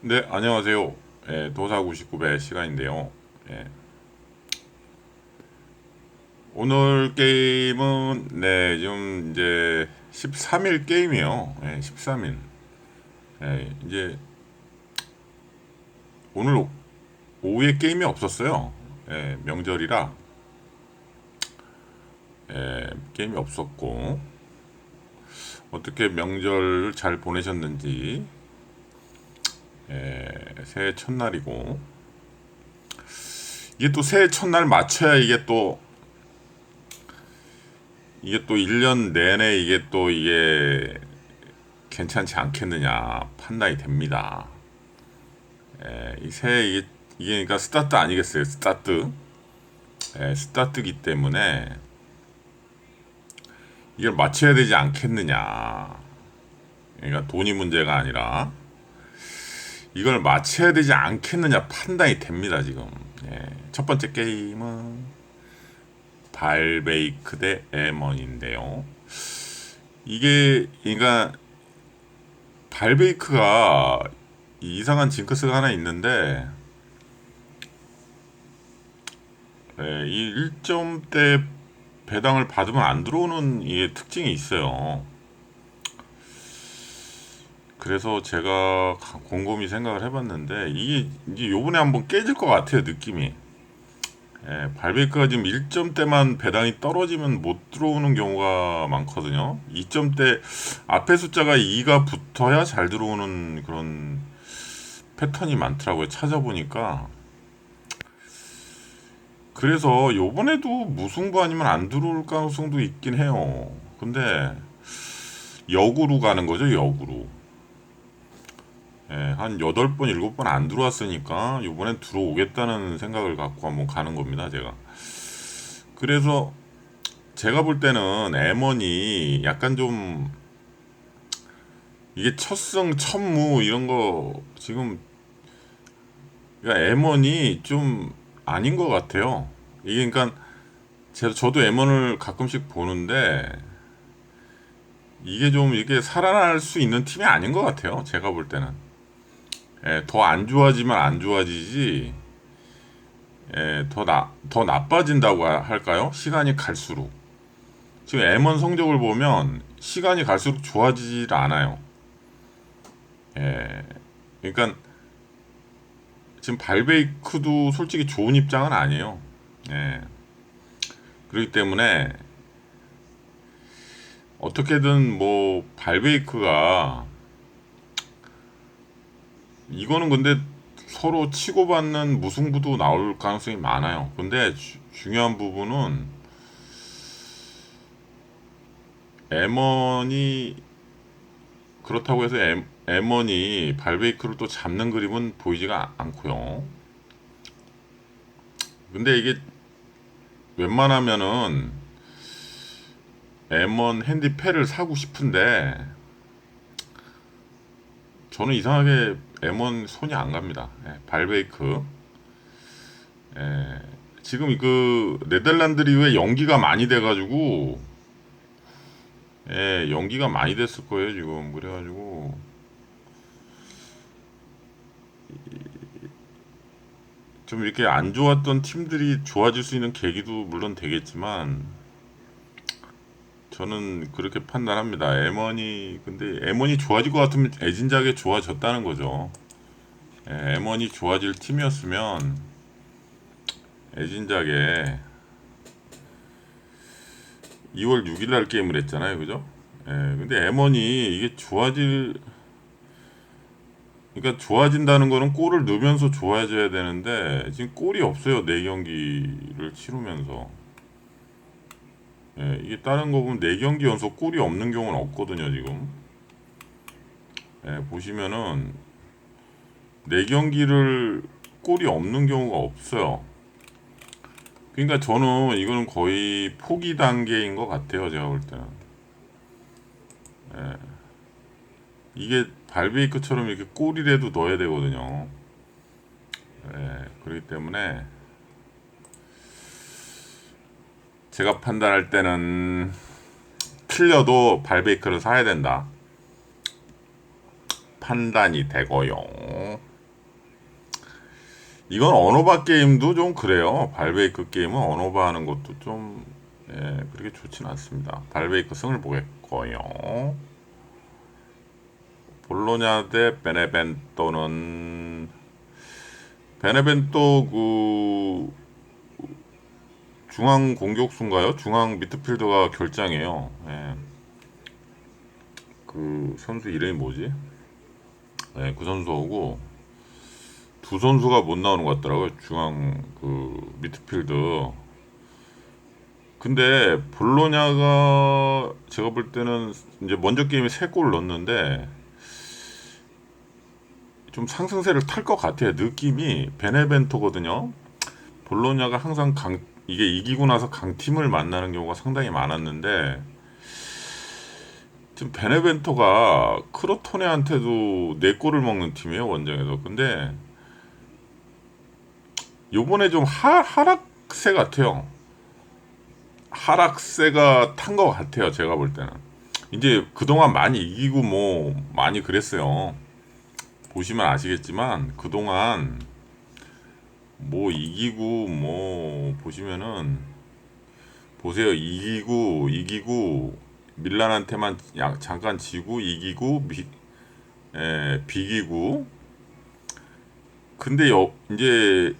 네, 안녕하세요. 예, 도사 99배 시간인데요. 예. 오늘 게임은 네, 지금 이제 13일 게임이에요. 예, 13일. 예, 이제 오늘 오- 오후에 게임이 없었어요. 예, 명절이라 예, 게임이 없었고 어떻게 명절 잘 보내셨는지 예, 새해 첫날이고 이게 또 새해 첫날 맞춰야 이게 또 이게 또 1년 내내 이게 또 이게 괜찮지 않겠느냐 판단이 됩니다. 예, 이 새해 이게, 이게 그러니까 스타트 아니겠어요? 스타트. 예, 스타트기 때문에 이걸 맞춰야 되지 않겠느냐. 그러니까 돈이 문제가 아니라 이걸 맞춰야 되지 않겠느냐 판단이 됩니다 지금. 예, 첫 번째 게임은 발베이크 대 에먼인데요. 이게 그러니까 발베이크가 이상한 징크스가 하나 있는데 예, 이 1점대 배당을 받으면 안 들어오는 이 특징이 있어요. 그래서 제가 가- 곰곰이 생각을 해봤는데 이게 이제 요번에 한번 깨질 것 같아요 느낌이. 예, 발베이크가 지금 1점대만 배당이 떨어지면 못 들어오는 경우가 많거든요. 2점대 앞에 숫자가 2가 붙어야 잘 들어오는 그런 패턴이 많더라고요. 찾아보니까. 그래서 요번에도 무승부 아니면 안 들어올 가능성도 있긴 해요. 근데 역으로 가는 거죠, 역으로. 예, 한 8번, 7번 안 들어왔으니까 요번엔 들어오겠다는 생각을 갖고 한번 가는 겁니다, 제가. 그래서 제가 볼 때는 M1이 약간 좀 이게 첫승, 첫무 이런 거 지금 그러니까 M1이 좀 아닌 것 같아요. 이게 그러니까 제 저도 M1을 가끔씩 보는데 이게 좀 이게 살아날 수 있는 팀이 아닌 것 같아요. 제가 볼 때는. 예, 더안 좋아지면 안 좋아지지. 예, 더 나, 더 나빠진다고 하- 할까요? 시간이 갈수록. 지금 M1 성적을 보면 시간이 갈수록 좋아지질 않아요. 예, 그러니까 지금 발베이크도 솔직히 좋은 입장은 아니에요. 예. 그렇기 때문에 어떻게든 뭐 발베이크가 이거는 근데 서로 치고받는 무승부도 나올 가능성이 많아요. 근데 주- 중요한 부분은 M1이 그렇다고 해서 M, M1이 발베이크를 또 잡는 그림은 보이지가 않고요. 근데 이게 웬만하면은 M1 핸디패를 사고 싶은데 저는 이상하게 M1 손이 안 갑니다. 예, 발베이크. 예, 지금 그 네덜란드 리그에 연기가 많이 돼가지고 예, 연기가 많이 됐을 거예요 지금 그래가지고 좀 이렇게 안 좋았던 팀들이 좋아질 수 있는 계기도 물론 되겠지만 저는 그렇게 판단합니다. M1이 근데 M1이 좋아질 것 같으면 애진작에 좋아졌다는 거죠. 예, M1이 좋아질 팀이었으면 애진작에 2월 6일 날 게임을 했잖아요. 그죠? 예, 근데 M1이 이게 좋아질 그러니까 좋아진다는 거는 골을 넣으면서 좋아져야 되는데 지금 골이 없어요. 네 경기를 치르면서. 예, 이게 다른 거 보면 네 경기 연속 골이 없는 경우는 없거든요, 지금. 예, 보시면은 네 경기를 골이 없는 경우가 없어요. 그러니까 저는 이거는 거의 포기 단계인 것 같아요, 제가 볼 때는. 예. 이게 발베이크처럼 이렇게 골이라도 넣어야 되거든요. 예, 그렇기 때문에 제가 판단할 때는 틀려도 발베이크를 사야 된다. 판단이 되고요. 이건 언어바 게임도 좀 그래요. 발베이크 게임은 언어바 하는 것도 좀 예, 그렇게 좋지는 않습니다. 발베이크 승을 보겠고요. 볼로냐 대 베네벤토는 베네벤토 그 중앙 공격수인가요? 중앙 미드필더가 결장이에요. 예. 그 선수 이름이 뭐지? 예, 그 선수하고 두 선수가 못 나오는 것 같더라고요. 중앙 그 미드필더. 근데 볼로냐가 제가 볼 때는 이제 먼저 게임에 세골 넣었는데 좀 상승세를 탈 것 같아요. 느낌이 베네벤토거든요. 볼로냐가 항상 강 이게 이기고 나서 강팀을 만나는 경우가 상당히 많았는데 지금 베네벤토가 크로토네한테도 네 골을 먹는 팀이에요 원정에서. 근데 요번에 좀 하, 하락세 같아요. 하락세가 탄 것 같아요. 제가 볼 때는. 이제 그동안 많이 이기고 뭐 많이 그랬어요. 보시면 아시겠지만 그동안 뭐 이기고 뭐 보시면은 보세요. 이기고 이기고 밀란한테만 약 잠깐 지고 이기고 비, 에, 비기고. 근데 여, 이제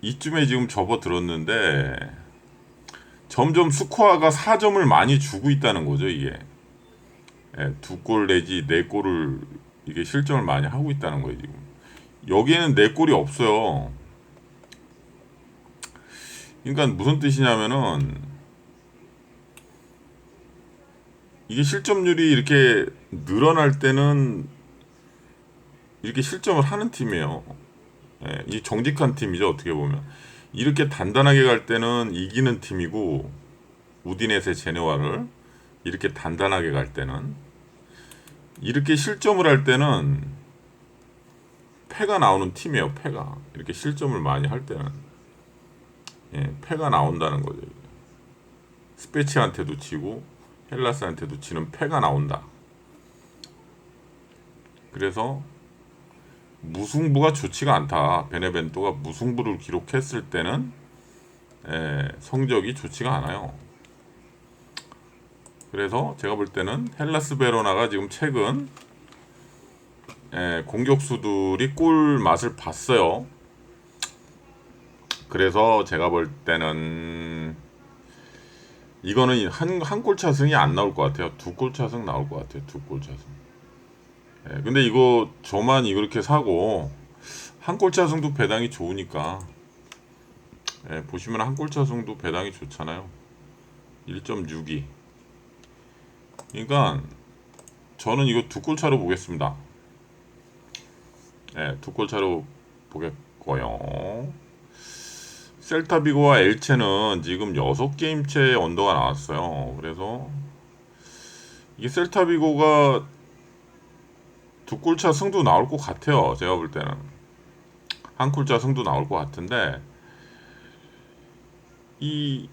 이쯤에 지금 접어들었는데 점점 스코어가 4점을 많이 주고 있다는 거죠 이게. 예, 두골 내지 네 골을 이게 실점을 많이 하고 있다는 거예요 지금. 여기에는 네 골이 없어요 그러니까 무슨 뜻이냐면은 이게 실점률이 이렇게 늘어날 때는 이렇게 실점을 하는 팀이에요. 예, 이 정직한 팀이죠 어떻게 보면. 이렇게 단단하게 갈 때는 이기는 팀이고 우디넷의 제네와를 이렇게 단단하게 갈 때는 이렇게 실점을 할 때는 패가 나오는 팀이에요 패가. 이렇게 실점을 많이 할 때는 예, 패가 나온다는 거죠 스페치한테도 지고 헬라스한테도 지는 패가 나온다 그래서 무승부가 좋지가 않다. 베네벤토가 무승부를 기록했을 때는 에, 성적이 좋지가 않아요. 그래서 제가 볼 때는 헬라스 베로나가 지금 최근 에, 공격수들이 골 맛을 봤어요. 그래서 제가 볼 때는 이거는 한 한 골 차승이 안 나올 것 같아요. 두 골 차승 나올 것 같아요. 두 골 차승. 예, 근데 이거 저만 이렇게 사고 한 골 차 승도 배당이 좋으니까 예, 보시면 한 골 차 승도 배당이 좋잖아요. 1.62. 그러니까 저는 이거 두 골 차로 보겠습니다. 예, 두 골 차로 보겠고요. 셀타비고와 엘체는 지금 6게임째 언더가 나왔어요. 그래서 이게 셀타비고가 두 골차 승도 나올 것 같아요. 제가 볼 때는 한 골차 승도 나올 것 같은데 이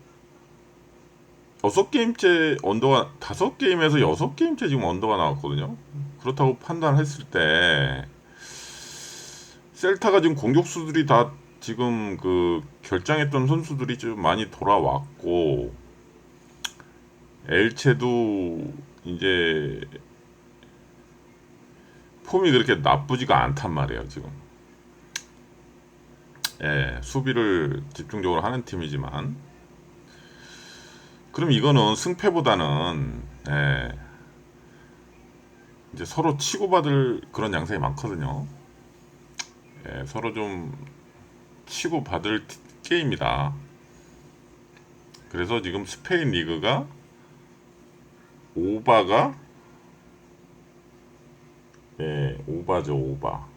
여섯 게임째 언더가 다섯 게임에서 여섯 게임째 지금 언더가 나왔거든요. 그렇다고 판단했을 때 셀타가 지금 공격수들이 다 지금 그 결장했던 선수들이 좀 많이 돌아왔고 엘체도 이제 폼이 그렇게 나쁘지가 않단 말이에요 지금. 예, 수비를 집중적으로 하는 팀이지만 그럼 이거는 승패보다는 예, 이제 서로 치고받을 그런 양상이 많거든요. 예, 서로 좀 치고받을 게임이다. 그래서 지금 스페인 리그가 오바가 네, 오바죠, 오바.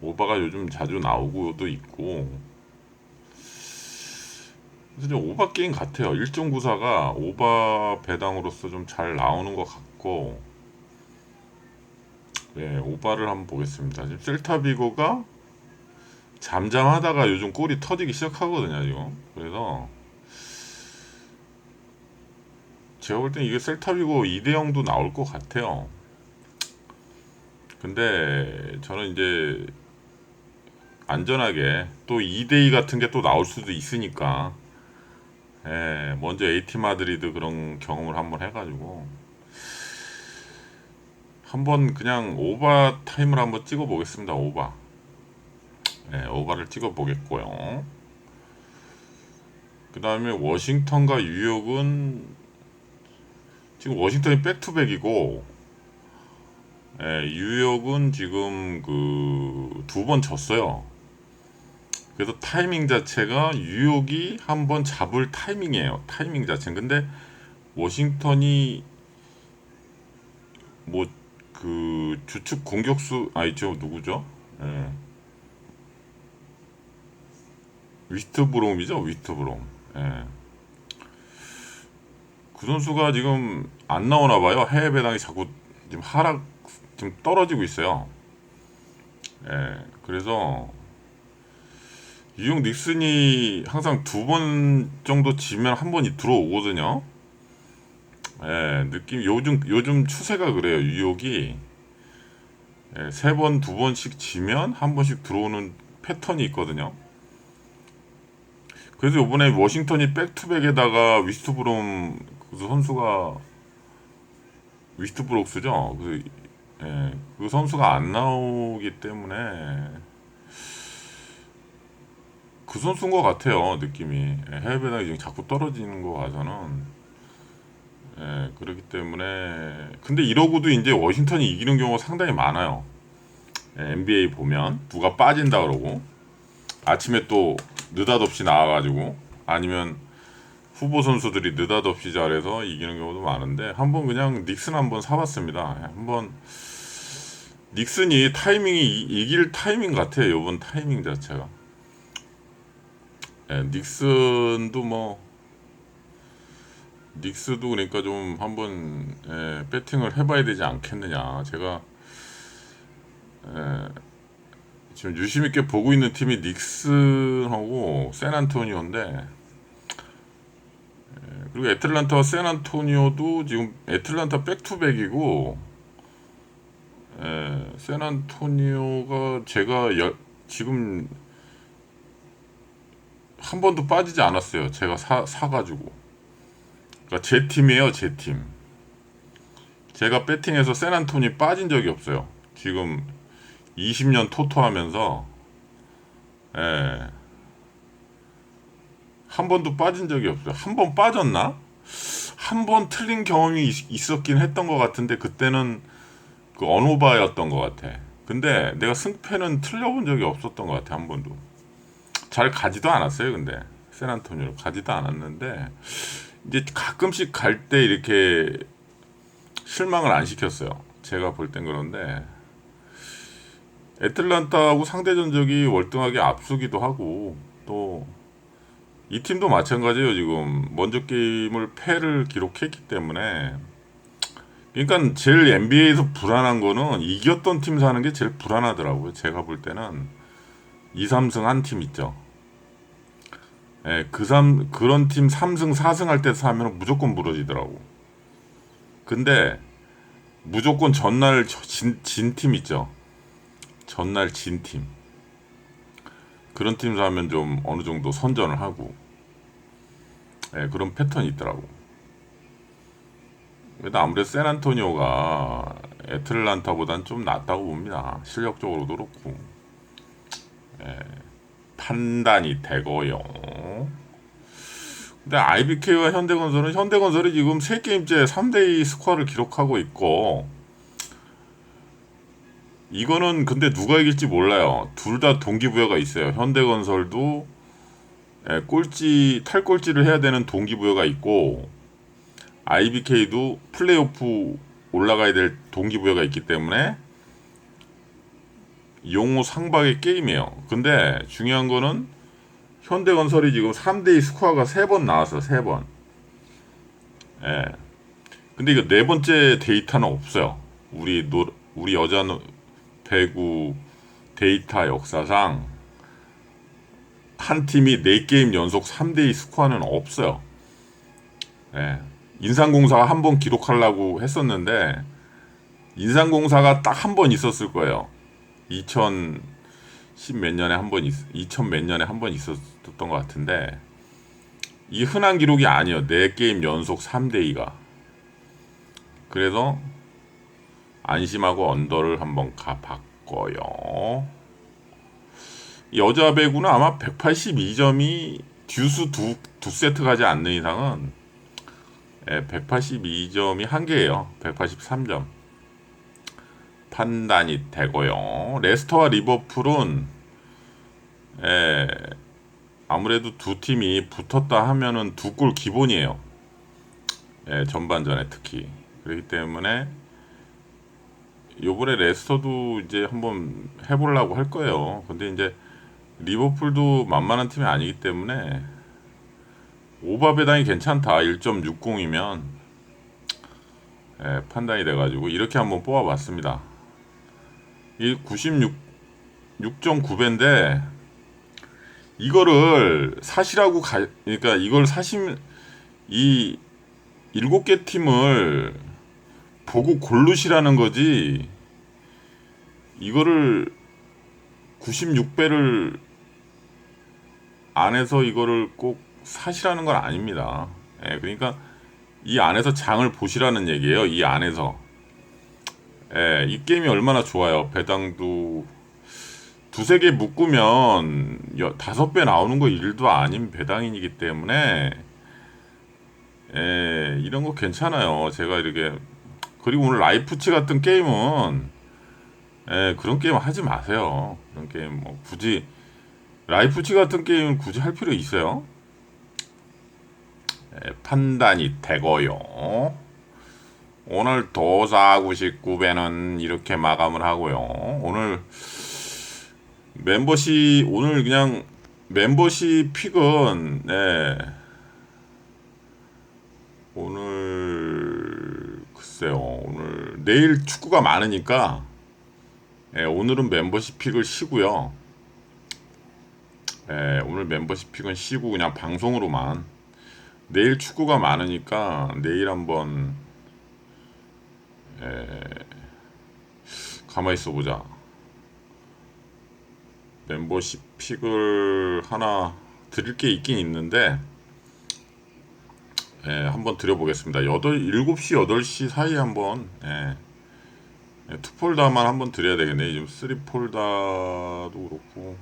오바가 요즘 자주 나오고도 있고. 좀 오바 게임 같아요. 1.94가 오바 배당으로서 좀 잘 나오는 것 같고. 네, 오바를 한번 보겠습니다. 지금 셀타비고가 잠잠하다가 요즘 골이 터지기 시작하거든요, 지금. 그래서 제가 볼 땐 이게 셀타비고 2대 0도 나올 것 같아요. 근데 저는 이제 안전하게 또 2대2 같은 게 또 나올 수도 있으니까 예, 먼저 AT 마드리드 그런 경험을 한번 해가지고 한번 그냥 오바 타임을 한번 찍어 보겠습니다. 오바. 예, 오바를 찍어 보겠고요. 그 다음에 워싱턴과 뉴욕은 지금 워싱턴이 백투백이고 예, 뉴욕은 지금 그 두 번 졌어요. 그래서 타이밍 자체가 뉴욕이 한 번 잡을 타이밍이에요. 타이밍 자체는 근데 워싱턴이 뭐 그 주축 공격수 아 있죠 누구죠? 예. 위스트브롬이죠 위스트브롬. 예. 그 선수가 지금 안 나오나 봐요. 해외 배당이 자꾸 지금 하락 지금 떨어지고 있어요. 예. 그래서 유용 닉슨이 항상 두 번 정도 지면 한 번이 들어오거든요. 예, 느낌 요즘 요즘 추세가 그래요. 뉴욕이 예, 세 번, 두 번씩 지면 한 번씩 들어오는 패턴이 있거든요. 그래서 이번에 워싱턴이 백투백에다가 위스트브롬 그 선수가 위스트브록스죠. 그, 예, 그 선수가 안 나오기 때문에 그 선수인 것 같아요. 느낌이 예, 해외 배당이 지금 자꾸 떨어지는 거 봐서는 예, 그렇기 때문에 근데 이러고도 이제 워싱턴이 이기는 경우가 상당히 많아요. 예, NBA 보면 누가 빠진다 그러고 아침에 또 느닷없이 나와가지고 아니면 후보 선수들이 느닷없이 잘해서 이기는 경우도 많은데 한번 그냥 닉슨 한번 사봤습니다. 예, 한번 닉슨이 타이밍이 이- 이길 타이밍 같아요. 이번 타이밍 자체가. 예, 닉슨도 뭐 닉스도 그러니까 좀 한번 예, 배팅을 해봐야 되지 않겠느냐. 제가 예, 지금 유심 있게 보고 있는 팀이 닉슨하고 샌안토니오인데 예, 그리고 애틀란타와 샌안토니오도 지금 애틀란타 백투백이고 예, 샌안토니오가 제가 여, 지금 한 번도 빠지지 않았어요. 제가 사 사가지고. 그러니까 제 팀이에요, 제 팀. 제가 배팅해서 샌안토니 빠진 적이 없어요. 지금 20년 토토 하면서 예. 한 번도 빠진 적이 없어요. 한 번 빠졌나? 한 번 틀린 경험이 있, 있었긴 했던 것 같은데 그때는 그 언오바였던 것 같아. 근데 내가 승패는 틀려본 적이 없었던 것 같아 한 번도. 잘 가지도 않았어요. 근데 샌안토니로 가지도 않았는데 이제 가끔씩 갈 때 이렇게 실망을 안 시켰어요. 제가 볼 땐 그런데 애틀란타하고 상대 전적이 월등하게 앞서기도 하고 또 이 팀도 마찬가지예요. 지금 먼저 게임을 패를 기록했기 때문에 그러니까 제일 NBA에서 불안한 거는 이겼던 팀 사는 게 제일 불안하더라고요. 제가 볼 때는 2, 3승 한 팀 있죠. 예, 그 삼, 그런 팀 3승, 4승 할 때 사면 무조건 무너지더라고. 근데 무조건 전날 저- 진, 있죠. 전날 진 팀. 그런 팀 사면 좀 어느 정도 선전을 하고. 예, 그런 패턴이 있더라고. 그래도 아무래도 샌안토니오가 애틀란타보단 좀 낫다고 봅니다. 실력적으로도 그렇고. 예, 판단이 되고요. 근데 IBK와 현대건설은 현대건설이 지금 3게임째 3대2 스코어를 기록하고 있고 이거는 근데 누가 이길지 몰라요. 둘 다 동기부여가 있어요. 현대건설도 예, 꼴찌 탈꼴찌를 해야 되는 동기부여가 있고 IBK도 플레이오프 올라가야 될 동기부여가 있기 때문에 용호 상박의 게임이에요. 근데 중요한 거는 현대건설이 지금 3대2 스코어가 3번 나왔어. 3번. 예. 근데 이거 네 번째 데이터는 없어요. 우리 노 우리 여자 노- 배구 데이터 역사상 한 팀이 4게임 연속 3대2 스코어는 없어요. 예. 인상공사가 한 번 기록하려고 했었는데 인상공사가 딱 한 번 있었을 거예요. 2000 10 몇 년에 한 번, 2000 몇 년에 한 번 있었던 것 같은데 이 흔한 기록이 아니에요. 4게임 연속 3대2가. 그래서 안심하고 언더를 한번 가봤고요. 여자 배구는 아마 182점이 듀스 두, 두 세트 가지 않는 이상은 182점이 한계예요. 183점. 판단이 되고요. 레스터와 리버풀은 에, 아무래도 두 팀이 붙었다 하면은 두 골 기본이에요. 예, 전반전에 특히. 그렇기 때문에 요번에 레스터도 이제 한번 해보려고 할 거예요. 근데 이제 리버풀도 만만한 팀이 아니기 때문에 오바 배당이 괜찮다. 1.60이면 예, 판단이 돼가지고 이렇게 한번 뽑아봤습니다. 이 96, 6.9배인데 이거를 사시라고 가, 그러니까 이걸 사시면 이 일곱 개 팀을 보고 고르시라는 거지 이거를 96배를 안에서 이거를 꼭 사시라는 건 아닙니다. 예, 그러니까 이 안에서 장을 보시라는 얘기예요. 이 안에서. 예, 이 게임이 얼마나 좋아요. 배당도 두세 개 묶으면 여- 다섯 배 나오는 거 일도 아닌 배당이기 때문에 예, 이런 거 괜찮아요. 제가 이렇게 그리고 오늘 라이프치 같은 게임은 예, 그런 게임 하지 마세요. 그런 게임 뭐 굳이 라이프치 같은 게임은 굳이 할 필요 있어요? 예, 판단이 되고요. 오늘 도사 99배는 이렇게 마감을 하고요. 오늘 멤버십 오늘 그냥 멤버십 픽은 네. 오늘 글쎄요. 오늘 내일 축구가 많으니까 예, 오늘은 멤버십 픽을 쉬고요. 예, 오늘 멤버십 픽은 쉬고 그냥 방송으로만 내일 축구가 많으니까 내일 한번 예, 가만히 있어 보자. 멤버십 픽을 하나 드릴 게 있긴 있는데 예, 한번 드려보겠습니다. 8, 7시, 8시 사이에 한번 예, 예, 투폴더만 한번 드려야 되겠네. 지금 쓰리폴더도 그렇고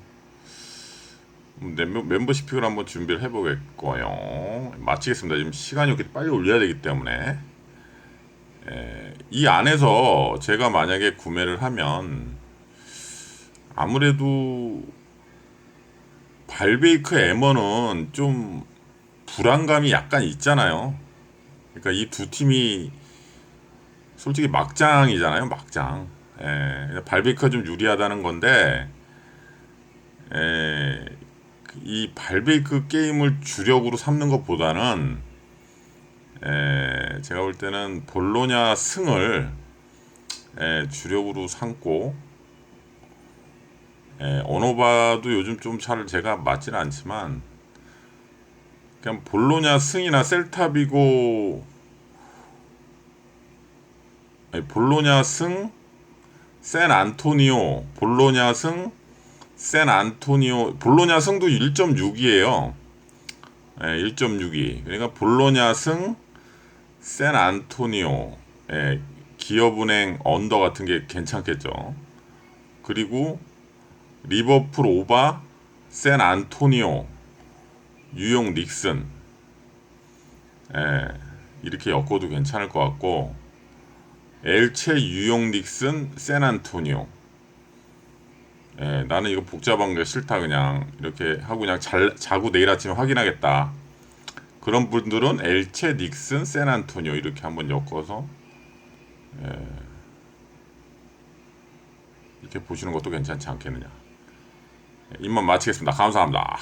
음, 멤- 멤버십 픽을 한번 준비를 해보겠고요. 마치겠습니다. 지금 시간이 이렇게 빨리 올려야 되기 때문에 예, 이 안에서 제가 만약에 구매를 하면 아무래도 발베이크 에머는 좀 불안감이 약간 있잖아요. 그러니까 이 두 팀이 솔직히 막장이잖아요. 막장. 예, 발베이크가 좀 유리하다는 건데 예, 이 발베이크 게임을 주력으로 삼는 것보다는 예, 제가 볼 때는 볼로냐 승을 예, 주력으로 삼고 예, 언어바도 요즘 좀 잘 제가 맞지는 않지만 그냥 볼로냐 승이나 셀타비고 아니, 볼로냐 승, 샌 안토니오, 볼로냐 승, 샌 안토니오, 볼로냐 승도 1.6이에요. 예, 1.62. 그러니까 볼로냐 승, 샌 안토니오, 예, 기업은행 언더 같은 게 괜찮겠죠. 그리고 리버풀 오바, 샌 안토니오, 유용 닉슨, 예, 이렇게 엮어도 괜찮을 것 같고, 엘체 유용 닉슨, 샌 안토니오. 예, 나는 이거 복잡한 게 싫다 그냥 이렇게 하고 그냥 잘 자고 내일 아침에 확인하겠다. 그런 분들은 엘체 닉슨, 샌 안토니오 이렇게 한번 엮어서 예, 이렇게 보시는 것도 괜찮지 않겠느냐. 예, 입만 마치겠습니다. 감사합니다.